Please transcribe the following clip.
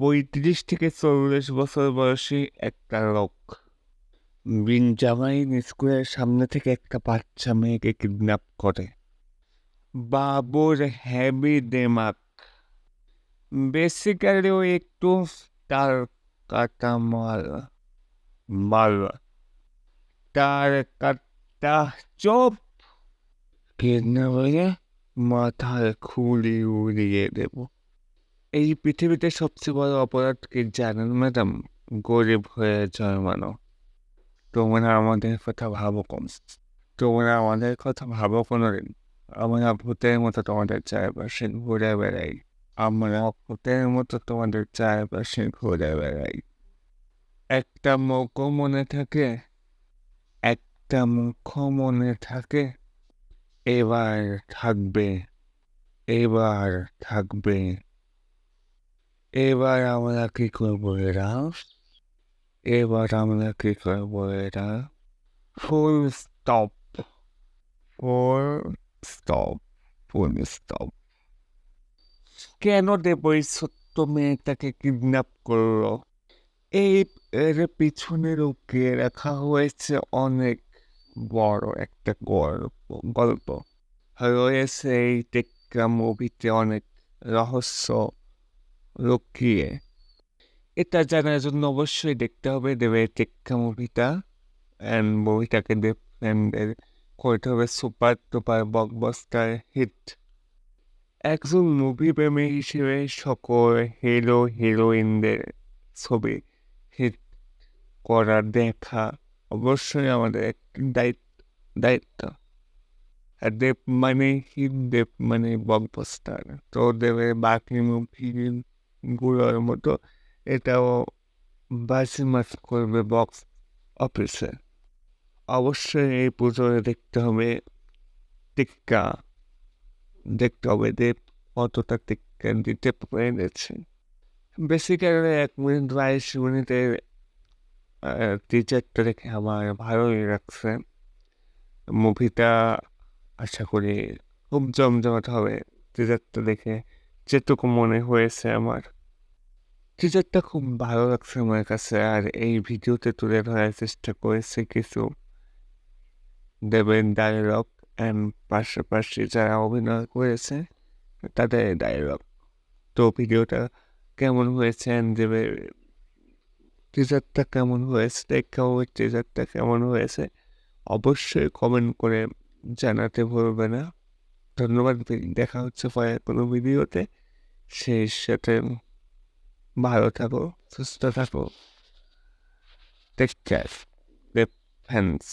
পঁয়ত্রিশ থেকে চল্লিশ বছর বয়সী একটা লোক। বিনজামাইন স্কুলের সামনে থেকে একটা বাচ্চা মেয়েকে কিডন্যাপ করে। বাবুর হ্যাভি দেমাক বেসিক্যালি ও একটু তার কাটা মাল। মাল তার কাটা চোপ। কিডন্যাপ মাথায় খুলি উড়িয়ে দেব। এই পৃথিবীতে সবচেয়ে বড় অপরাধ কি জানেন ম্যাডাম? গরিব হয়ে জন্মানো। তোমরা আমাদের কথা ভাবো কম। তোমরা আমাদের কথা ভাবো কোনোদিন। আমরা ভূতের মতো তোমাদের চারপাশে ঘুরে বেড়াই। আমরা ভূতের মতো তোমাদের চারপাশে ঘুরে বেড়াই। একটা মুখ মনে থাকে, একটা মুখ মনে থাকে, এবার থাকবে এবার থাকবে। এবার আমরা কি করব এরা এবার আমরা কি করব এরা full stop full stop full stop কেন দেব এই ছোট্ট মেয়েটাকে কিডন্যাপ করল? এই, এর পিছনে লুকিয়ে রাখা হয়েছে অনেক বড় একটা গল্প গল্প। রয়েছে এই টেক্কা মুভিতে অনেক রহস্য। লুকিয়ে এটা জানার জন্য অবশ্যই দেখতে হবে দেবে টেক্কা মুভিটা অ্যান্ড মুভিটাকে দেব ফ্রেন্ডের করতে হবে সুপার টুপার বকবাস্টার হিট একজন মুভি প্রেমী হিসেবে সকল হিরো হিরোইনদের ছবি হিট করা দেখা অবশ্যই আমাদের দায়িত্ব দায়িত্ব। আর দেব মানে হিট দেব মানে বকবাস্টার তো দেবে বাকি মুভিগুলোর মতো এটাও বাসি মাস করবে বক্স অফিসে অবশ্যই এই পুজোয় দেখতে হবে। টিক্কা। দেখতে হবে দেব কতটা টিক্কা দিতে পেরেছে। বেসিক্যালি এক মিনিট, বাইশ মিনিটের টিচারটা দেখে আমার ভালোই লাগছে। মুভিটা আশা করি খুব জমজমাট হবে। টিচারটা দেখে যেটুকু মনে হয়েছে আমার। টিচারটা খুব ভালো লাগছে আমার কাছে আর এই ভিডিওতে তুলে ধরার চেষ্টা করেছে কিছু দেবেন ডায়লগ অ্যান্ড পাশাপাশি যারা অভিনয় করেছে, তাদের ডায়লগ তো ভিডিওটা কেমন হয়েছে অ্যান্ড দেবের টিজারটা কেমন হয়েছে দেখা টিজারটা কেমন হয়েছে, অবশ্যই কমেন্ট করে জানাতে ভুলবে না। ধন্যবাদ, দেখা হচ্ছে পরে কোনো ভিডিওতে। সেই সাথে ভালো থাকো সুস্থ থাকো টেক কেয়ার ফ্যান্স